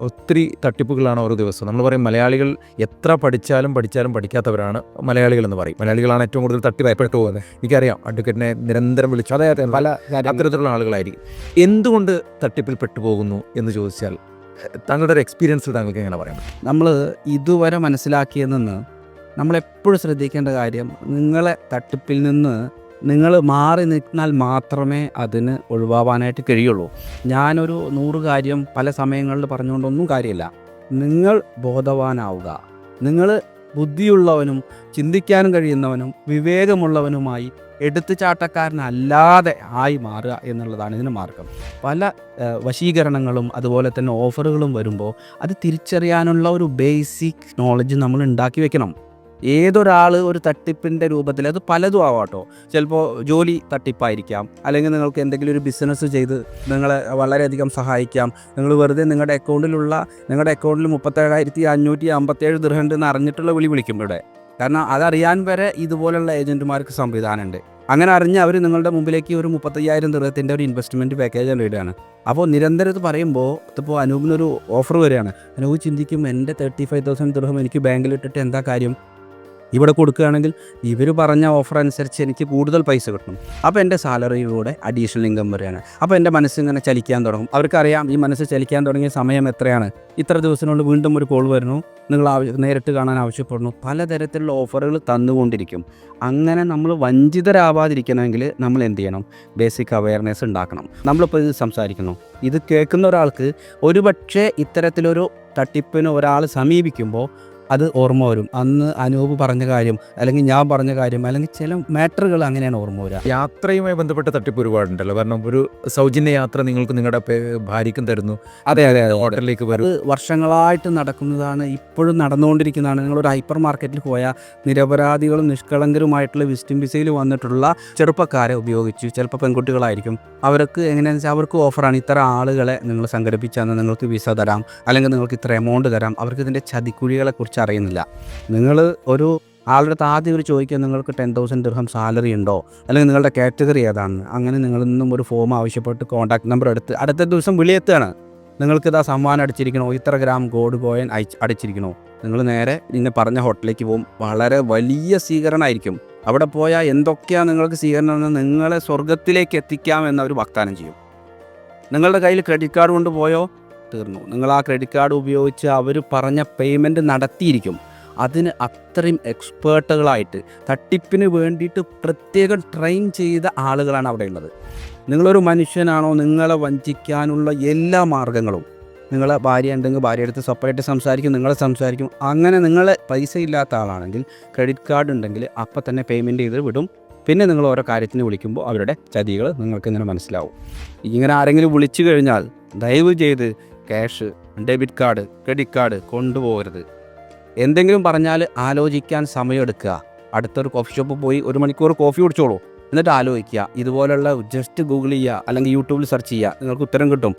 ഒത്തിരി തട്ടിപ്പുകളാണ് ഓരോ ദിവസവും. നമ്മൾ പറയും മലയാളികൾ എത്ര പഠിച്ചാലും പഠിച്ചാലും പഠിക്കാത്തവരാണ് മലയാളികൾ എന്ന് പറയും. മലയാളികളാണ് ഏറ്റവും കൂടുതൽ തട്ടിപ്പയപ്പെട്ടു പോകുന്നത്. എനിക്കറിയാം അഡ്വക്കറ്റിനെ നിരന്തരം വിളിച്ചു. അതെ അതെ പല അത്തരത്തിലുള്ള ആളുകളായിരിക്കും. എന്തുകൊണ്ട് തട്ടിപ്പിൽ പെട്ടുപോകുന്നു എന്ന് ചോദിച്ചാൽ താങ്കളുടെ ഒരു എക്സ്പീരിയൻസിൽ താങ്കൾക്ക് എങ്ങനെ പറയാം നമ്മൾ ഇതുവരെ മനസ്സിലാക്കിയതെന്ന് നമ്മളെപ്പോഴും ശ്രദ്ധിക്കേണ്ട കാര്യം നിങ്ങളെ തട്ടിപ്പിൽ നിന്ന് നിങ്ങൾ മാറി നിന്നാൽ മാത്രമേ അതിന് ഒഴിവാവാനായിട്ട് കഴിയുള്ളൂ. ഞാനൊരു നൂറ് കാര്യം പല സമയങ്ങളിൽ പറഞ്ഞുകൊണ്ടൊന്നും കാര്യമില്ല. നിങ്ങൾ ബോധവാനാവുക. നിങ്ങൾ ബുദ്ധിയുള്ളവനും ചിന്തിക്കാനും കഴിയുന്നവനും വിവേകമുള്ളവനുമായി എടുത്തുചാട്ടക്കാരനല്ലാതെ ആയി മാറുക എന്നുള്ളതാണ് ഇതിന് മാർഗം. പല വശീകരണങ്ങളും അതുപോലെ തന്നെ ഓഫറുകളും വരുമ്പോൾ അത് തിരിച്ചറിയാനുള്ള ഒരു ബേസിക് നോളജ് നമ്മൾ ഉണ്ടാക്കി വെക്കണം. ഏതൊരാൾ ഒരു തട്ടിപ്പിന്റെ രൂപത്തിൽ അത് പലതും ആവാട്ടോ ചിലപ്പോൾ ജോലി തട്ടിപ്പായിരിക്കാം അല്ലെങ്കിൽ നിങ്ങൾക്ക് എന്തെങ്കിലും ഒരു ബിസിനസ് ചെയ്ത് നിങ്ങളെ വളരെയധികം സഹായിക്കാം. നിങ്ങൾ വെറുതെ നിങ്ങളുടെ അക്കൗണ്ടിലുള്ള നിങ്ങളുടെ അക്കൗണ്ടിൽ മുപ്പത്തേഴായിരത്തി അഞ്ഞൂറ്റി അമ്പത്തേഴ് ദൃഹണ്ട് എന്ന് അറിഞ്ഞിട്ടുള്ള വിളി വിളിക്കും ഇവിടെ. കാരണം അതറിയാൻ വരെ ഇതുപോലുള്ള ഏജന്റുമാർക്ക് സംവിധാനമുണ്ട്. അങ്ങനെ അറിഞ്ഞ് അവർ നിങ്ങളുടെ മുമ്പിലേക്ക് ഒരു മുപ്പത്തയ്യായിരം ദൃഹത്തിന്റെ ഒരു ഇൻവെസ്റ്റ്മെന്റ് പാക്കേജ് ഇടുകയാണ് അപ്പോൾ നിരന്തരം ഇത് പറയുമ്പോൾ ഇതിപ്പോൾ അനൂപിനൊരു ഓഫർ വരികയാണ്. അനൂപ് ചിന്തിക്കും എന്റെ തേർട്ടി ഫൈവ് തൗസൻഡ് ദൃഹം എനിക്ക് ബാങ്കിലിട്ടിട്ട് എന്താ കാര്യം? ഇവിടെ കൊടുക്കുകയാണെങ്കിൽ ഇവർ പറഞ്ഞ ഓഫർ അനുസരിച്ച് എനിക്ക് കൂടുതൽ പൈസ കിട്ടണം അപ്പോൾ എന്റെ സാലറിയിലൂടെ അഡീഷണൽ ഇൻകം വരികയാണ് അപ്പോൾ എന്റെ മനസ്സിങ്ങനെ ചലിക്കാൻ തുടങ്ങും. അവർക്കറിയാം ഈ മനസ്സ് ചലിക്കാൻ തുടങ്ങിയ സമയം എത്രയാണ്. ഇത്ര ദിവസത്തിനുള്ളിൽ വീണ്ടും ഒരു കോൾ വരുന്നു. നിങ്ങൾ നേരിട്ട് കാണാൻ ആവശ്യപ്പെടുന്നു. പലതരത്തിലുള്ള ഓഫറുകൾ തന്നുകൊണ്ടിരിക്കും. അങ്ങനെ നമ്മൾ വഞ്ചിതരാവാതിരിക്കണമെങ്കിൽ നമ്മൾ എന്ത് ചെയ്യണം? ബേസിക് അവയർനെസ് ഉണ്ടാക്കണം. നമ്മളിപ്പോൾ ഇത് സംസാരിക്കുന്നു. ഇത് കേൾക്കുന്ന ഒരാൾക്ക് ഒരുപക്ഷെ ഇത്തരത്തിലൊരു തട്ടിപ്പിന് ഒരാൾ സമീപിക്കുമ്പോൾ അത് ഓർമ്മ വരും. അന്ന് അനൂപ് പറഞ്ഞ കാര്യം അല്ലെങ്കിൽ ഞാൻ പറഞ്ഞ കാര്യം അല്ലെങ്കിൽ ചില മാറ്ററുകൾ അങ്ങനെയാണ് ഓർമ്മ വരിക യാത്രയുമായി ബന്ധപ്പെട്ട തട്ടിപ്പ് ഒരുപാടുണ്ടല്ലോ. കാരണം ഒരു സൗജന്യ യാത്ര നിങ്ങൾക്ക് നിങ്ങളുടെ ഭാര്യക്കും ഭാര്യയ്ക്കും തരുന്നു. അതെ അതെ അതെ. ഹോട്ടലിലേക്ക് വരും. വർഷങ്ങളായിട്ട് നടക്കുന്നതാണ് ഇപ്പോഴും നടന്നുകൊണ്ടിരിക്കുന്നതാണ്. നിങ്ങളൊരു ഹൈപ്പർ മാർക്കറ്റിൽ പോയാൽ നിരപരാധികളും നിഷ്കളങ്കരുമായിട്ടുള്ള വിസിറ്റിംഗ് വിസയിൽ വന്നിട്ടുള്ള ചെറുപ്പക്കാരെ ഉപയോഗിച്ച് ചിലപ്പോൾ പെൺകുട്ടികളായിരിക്കും. അവർക്ക് എങ്ങനെയാണെന്ന് വെച്ചാൽ അവർക്ക് ഓഫറാണ്. ഇത്ര ആളുകളെ നിങ്ങൾ സംഘടിപ്പിച്ചാൽ നിങ്ങൾക്ക് വിസ തരാം. അല്ലെങ്കിൽ നിങ്ങൾക്ക് ഇത്ര എമൗണ്ട് തരാം. അവർക്ക് ഇതിന്റെ ചതിക്കുഴികളെ അറിയുന്നില്ല നിങ്ങൾ ഒരു ആളുടെ അടുത്ത് ആദ്യം ഒരു ചോദിക്കുക നിങ്ങൾക്ക് ടെൻ തൗസൻഡ് ദിർഹം സാലറി ഉണ്ടോ? അല്ലെങ്കിൽ നിങ്ങളുടെ കാറ്റഗറി ഏതാണ്? അങ്ങനെ നിങ്ങളിൽ നിന്നും ഒരു ഫോം ആവശ്യപ്പെട്ട് കോൺടാക്ട് നമ്പർ എടുത്ത് അടുത്ത ദിവസം വിളിയെത്തുകയാണ്. നിങ്ങൾക്ക് ഇതാ സമ്മാനം അടിച്ചിരിക്കണോ? ഇത്ര ഗ്രാം ഗോൾഡ് കോയിൻ അയച്ച് അടിച്ചിരിക്കണോ? നിങ്ങൾ നേരെ ഇന്നെ പറഞ്ഞ ഹോട്ടലിലേക്ക് പോകും. വളരെ വലിയ സ്വീകരണമായിരിക്കും. അവിടെ പോയാൽ എന്തൊക്കെയാണ് നിങ്ങൾക്ക് സ്വീകരണം നിങ്ങളെ സ്വർഗത്തിലേക്ക് എത്തിക്കാം എന്ന് അവർ വാഗ്ദാനം ചെയ്യും. നിങ്ങളുടെ കയ്യിൽ ക്രെഡിറ്റ് കാർഡ് കൊണ്ട് പോയോ? തീർന്നു. നിങ്ങൾ ആ ക്രെഡിറ്റ് കാർഡ് ഉപയോഗിച്ച് അവർ പറഞ്ഞ പേയ്മെന്റ് നടത്തിയിരിക്കും. അതിന് അത്രയും എക്സ്പേർട്ടുകളായിട്ട് തട്ടിപ്പിന് വേണ്ടിയിട്ട് പ്രത്യേകം ട്രെയിൻ ചെയ്ത ആളുകളാണ് അവിടെ ഉള്ളത്. നിങ്ങളൊരു മനുഷ്യനാണോ നിങ്ങളെ വഞ്ചിക്കാനുള്ള എല്ലാ മാർഗങ്ങളും. നിങ്ങളെ ഭാര്യ ഉണ്ടെങ്കിൽ ഭാര്യ അടുത്ത് സെപ്പറേറ്റ് സംസാരിക്കും നിങ്ങളെ സംസാരിക്കും. അങ്ങനെ നിങ്ങൾ പൈസ ഇല്ലാത്ത ആളാണെങ്കിൽ ക്രെഡിറ്റ് കാർഡ് ഉണ്ടെങ്കിൽ അപ്പം തന്നെ പേയ്മെന്റ് ചെയ്ത് വിടും. പിന്നെ നിങ്ങൾ ഓരോ കാര്യത്തിന് വിളിക്കുമ്പോൾ അവരുടെ ചതികൾ നിങ്ങൾക്ക് ഇങ്ങനെ മനസ്സിലാവും. ഇങ്ങനെ ആരെങ്കിലും വിളിച്ചു കഴിഞ്ഞാൽ ദയവ് ചെയ്ത് cash debit card credit card കൊണ്ടുപോകരുത്. എന്തെങ്കിലും പറഞ്ഞാൽ ആലോചിക്കാൻ സമയമെടുക്കുക. അടുത്തൊരു കോഫി ഷോപ്പിൽ പോയി ഒരു മണിക്കൂർ കോഫി കുടിച്ചോളൂ. എന്നിട്ട് ആലോചിക്കുക. ഇതുപോലുള്ള ജസ്റ്റ് ഗൂഗിൾ ചെയ്യുക അല്ലെങ്കിൽ യൂട്യൂബിൽ സെർച്ച് ചെയ്യുക. നിങ്ങൾക്ക് ഉത്തരം കിട്ടും.